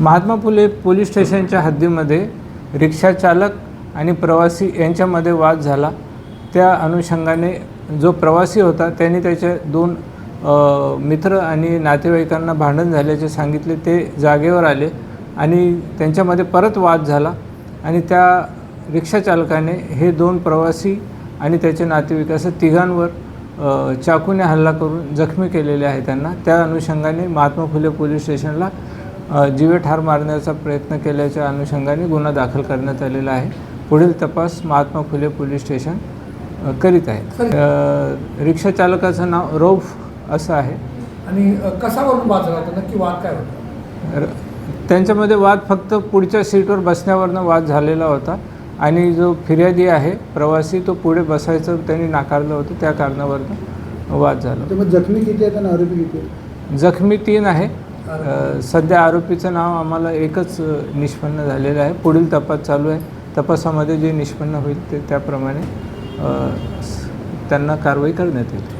Mahatma Phule police स्टेशनच्या हद्दीमध्ये रिक्षाचालक आणि प्रवासी यांच्यामध्ये वाद झाला. त्या अनुषंगाने जो प्रवासी होता त्यांनी त्याचे दोन मित्र आणि नातेवाईकांना भांडण झाल्याचे सांगितले. ते जागेवर आले आणि त्यांच्यामध्ये परत वाद झाला आणि त्या रिक्षाचालकाने हे दोन प्रवासी आणि त्याचे नातेवाईक असं तिघांवर चाकूने हल्ला करून जखमी केलेले आहे त्यांना. त्या अनुषंगाने महात्मा फुले पोलीस स्टेशनला जीवे ठार मारण्याचा प्रयत्न केल्याच्या अनुषंगाने गुन्हा दाखल करण्यात आलेला आहे. पुढील तपास महात्मा फुले पोलीस स्टेशन करीत आहे अ, रिक्षा चालकाचं नाव रौफ असं आहे. आणि वाद होता? नक्की वाद काय होता? त्यांच्यामध्ये वाद फक्त पुढच्या सीटवर बसण्यावरनं वाद झालेला होता. आणि जो फिर्यादी आहे प्रवासी तो पुढे बसायचं त्यांनी नाकारलं होतं. त्या कारणावरनं वाद झाला जखमी किती आहेत आणि आरोपी किती आहेत? जखमी तीन आहे. सध्या आरोपीचं नाव आम्हाला एकच निष्पन्न झालेलं आहे. पुढील तपास चालू आहे. तपासामध्ये जे निष्पन्न होईल ते त्याप्रमाणे त्यांना कारवाई करण्यात येईल.